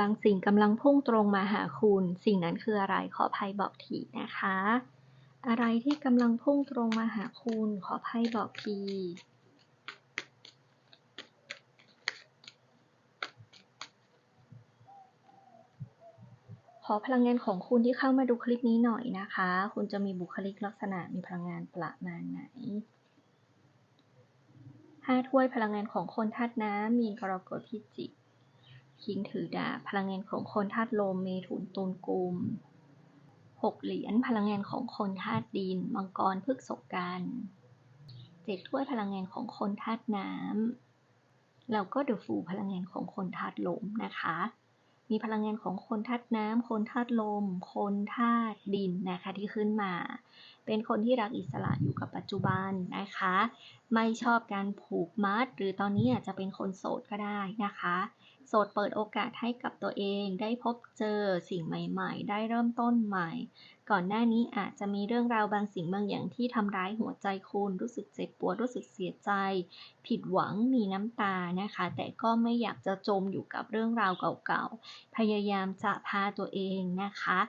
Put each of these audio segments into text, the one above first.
บางสิ่งกำลังพุ่งตรงมาหาคุณ สิ่งนั้นคืออะไรขอไพ่บอกทีนะคะ อะไรที่กำลังพุ่งตรงมาหาคุณ ขอไพ่บอกทีขอพลังงานของคุณที่เข้ามาดูคลิปนี้หน่อยนะคะ คุณจะมีบุคลิกลักษณะมีพลังงานประมาณไหนห้าถ้วยพลังงานของคนธาตุน้ำมีนกรกฎพิจิก คิงถือดาบพลังงานของคนธาตุลมเมถุนตุลกุมหกเหรียญพลังงานของคนธาตุดิน มังกรพฤกษกันเจ็ดถ้วยพลังงานของคนธาตุน้ำแล้วก็เดอะฟูพลังงานของคนธาตุลมนะคะ มีพลังงานของคนธาตุน้ำคนธาตุลม คนธาตุดินนะคะที่ขึ้นมา เป็นคนที่รักอิสระอยู่กับปัจจุบันนะคะ ไม่ชอบการผูกมัด หรือตอนนี้อาจจะเป็นคนโสดก็ได้นะคะ โสดเปิดโอกาสให้กับตัวเองได้พบเจอสิ่งใหม่ๆ ได้เริ่มต้นใหม่ ก่อนหน้านี้อาจจะมีเรื่องราวบางสิ่งบางอย่างที่ทำร้ายหัวใจคุณรู้สึกเจ็บปวดรู้สึกเสียใจ ผิดหวังมีน้ำตานะคะ แต่ก็ไม่อยากจะจมอยู่กับเรื่องราวเก่าๆ พยายามจะพาตัวเองนะคะ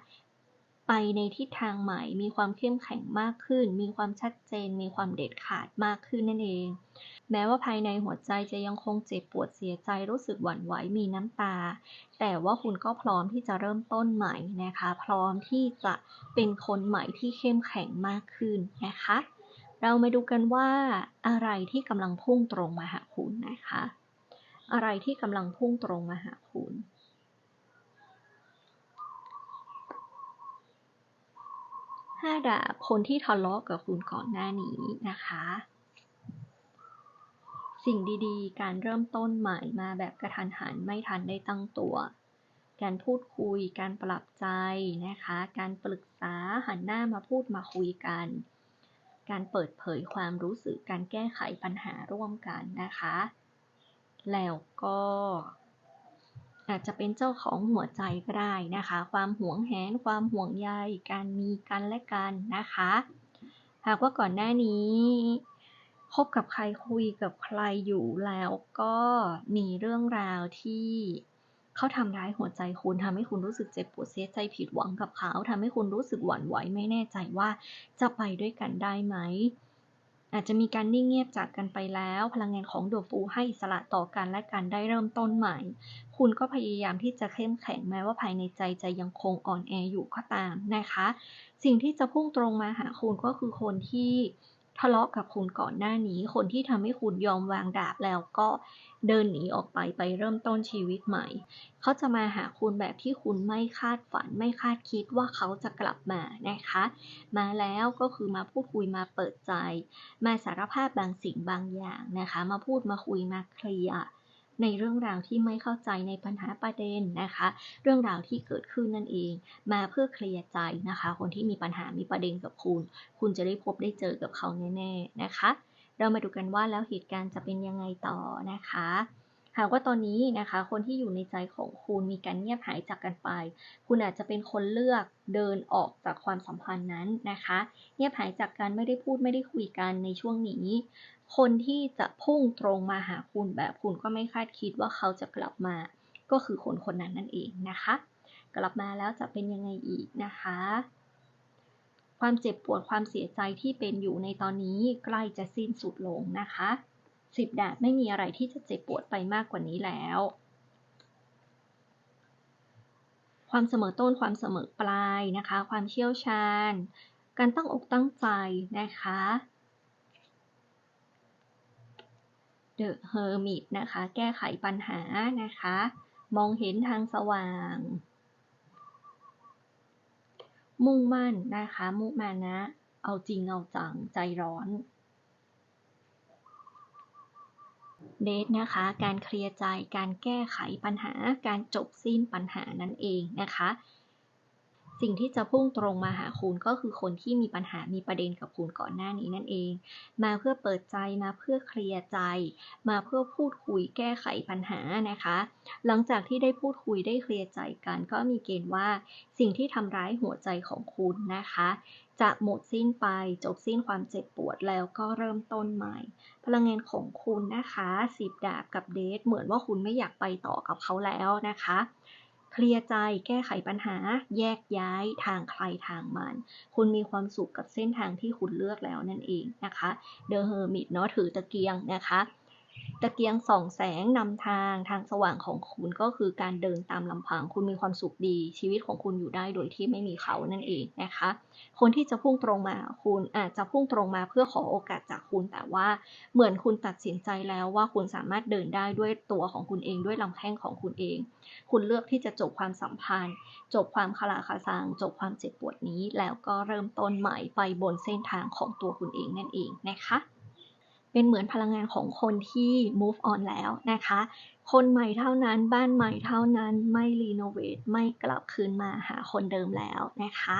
ไปในทิศทางใหม่ มีความเข้มแข็งมากขึ้น มีความชัดเจน มีความเด็ดขาดมากขึ้นนั่นเอง แม้ว่าภายในหัวใจจะยังคงเจ็บปวดเสียใจรู้สึกหวั่นไหวมีน้ำตา แต่ว่าคุณก็พร้อมที่จะเริ่มต้นใหม่นะคะ พร้อมที่จะเป็นคนใหม่ที่เข้มแข็งมากขึ้นนะคะ เรามาดูกันว่าอะไรที่กำลังพุ่งตรงมาหาคุณนะคะ อะไรที่กำลังพุ่งตรงมาหาคุณห้าดาบคนที่ทะเลาะกับคุณก่อนหน้านี้นะคะ สิ่งดีๆ การเริ่มต้นใหม่มาแบบกระทันหันไม่ทันได้ตั้งตัว การพูดคุย การปรับใจนะคะ การปรึกษาหันหน้ามาพูดมาคุยกัน การเปิดเผยความรู้สึก การแก้ไขปัญหาร่วมกันนะคะ แล้วก็ อาจจะเป็นเจ้าของหัวใจก็ได้นะคะ ความหวงแหน ความห่วงใย การมีกันและกันนะคะ หากว่าก่อนหน้านี้ คบกับใครคุยกับใครอยู่แล้วก็มีเรื่องราวที่เขาทำร้ายหัวใจคุณทำให้คุณรู้สึกเจ็บปวดเสียใจผิดหวังกับเขาทำให้คุณรู้สึกหวั่นไหวไม่แน่ใจว่าจะไปด้วยกันได้ไหม อาจจะมีการนิ่งเงียบจากกันไปแล้ว พลังงานของดวงฟูให้สระต่อกันและกันได้เริ่มต้นใหม่ คุณก็พยายามที่จะเข้มแข็งแม้ว่าภายในใจจะยังคงอ่อนแออยู่ก็ตามนะคะ สิ่งที่จะพุ่งตรงมาหาคุณก็คือคนที่ ทะเลาะกับคุณก่อนหน้านี้ คนที่ทำให้คุณยอมวางดาบแล้วก็เดินหนีออกไปไปเริ่มต้นชีวิตใหม่ เขาจะมาหาคุณแบบที่คุณไม่คาดฝันไม่คาดคิดว่าเขาจะกลับมานะคะ มาแล้วก็คือมาพูดคุยมาเปิดใจ มาสารภาพบางสิ่งบางอย่างนะคะ มาพูดมาคุยมาเคลียร์ ในเรื่องราวที่ไม่เข้าใจในปัญหาประเด็นนะคะ เรื่องราวที่เกิดขึ้นนั่นเอง มาเพื่อเคลียร์ใจนะคะ คนที่มีปัญหามีประเด็นกับคุณ คุณจะได้พบได้เจอกับเขาแน่ๆนะคะ เรามาดูกันว่าแล้วเหตุการณ์จะเป็นยังไงต่อนะคะหากว่าตอนนี้นะคะ คนที่อยู่ในใจของคุณมีการเงียบหายจากกันไป คุณอาจจะเป็นคนเลือกเดินออกจากความสัมพันธ์นั้นนะคะ เงียบหายจากกันไม่ได้พูดไม่ได้คุยกันในช่วงนี้ คนที่จะพุ่งตรงมาหาคุณแบบคุณก็ไม่คาดคิดว่าเขาจะกลับมา ก็คือคนคนนั้นนั่นเองนะคะ กลับมาแล้วจะเป็นยังไงอีกนะคะ ความเจ็บปวดความเสียใจที่เป็นอยู่ในตอนนี้ใกล้จะสิ้นสุดลงนะคะสิบดาบไม่มีอะไรที่จะเจ็บปวดไปมากกว่านี้แล้ว ความเสมอต้นความเสมอปลายนะคะ ความเชี่ยวชาญ การตั้งอกตั้งใจนะคะ เดอะเฮอร์มิตนะคะ แก้ไขปัญหานะคะ มองเห็นทางสว่าง มุ่งมั่นนะคะ มุมานะ เอาจริงเอาจัง ใจร้อนเดทนะคะ การเคลียร์ใจ การแก้ไขปัญหา การจบสิ้นปัญหานั่นเองนะคะ สิ่งที่จะพุ่งตรงมาหาคุณก็คือคนที่มีปัญหามีประเด็นกับคุณก่อนหน้านี้นั่นเอง มาเพื่อเปิดใจมาเพื่อเคลียร์ใจ มาเพื่อพูดคุยแก้ไขปัญหานะคะ หลังจากที่ได้พูดคุยได้เคลียร์ใจกัน ก็มีเกณฑ์ว่าสิ่งที่ทำร้ายหัวใจของคุณนะคะ จะหมดสิ้นไปจบสิ้นความเจ็บปวดแล้วก็เริ่มต้นใหม่ พลังงานของคุณนะคะสิบดาบกับเดทเหมือนว่าคุณไม่อยากไปต่อกับเขาแล้วนะคะ เคลียร์ใจแก้ไขปัญหา แยกย้ายทางใครทางมัน คุณมีความสุขกับเส้นทางที่คุณเลือกแล้วนั่นเองนะคะเดอะเฮอร์มิตเนาะถือตะเกียงนะคะ ตะเกียงส่องแสงนำทางทางสว่างของคุณก็คือการเดินตามลำพัง คุณมีความสุขดี ชีวิตของคุณอยู่ได้โดยที่ไม่มีเขานั่นเองนะคะ คนที่จะพุ่งตรงมาคุณอาจจะพุ่งตรงมาเพื่อขอโอกาสจากคุณแต่ว่าเหมือนคุณตัดสินใจแล้วว่าคุณสามารถเดินได้ด้วยตัวของคุณเองด้วยลำแข้งของคุณเอง คุณเลือกที่จะจบความสัมพันธ์ จบความคลาคาซังจบความเจ็บปวดนี้ แล้วก็เริ่มต้นใหม่ไปบนเส้นทางของตัวคุณเองนั่นเองนะคะ เป็นเหมือนพลังงานของคนที่ move on แล้วนะคะ คนใหม่เท่านั้นบ้านใหม่เท่านั้นไม่รีโนเวทไม่กลับคืนมาหาคนเดิมแล้วนะคะ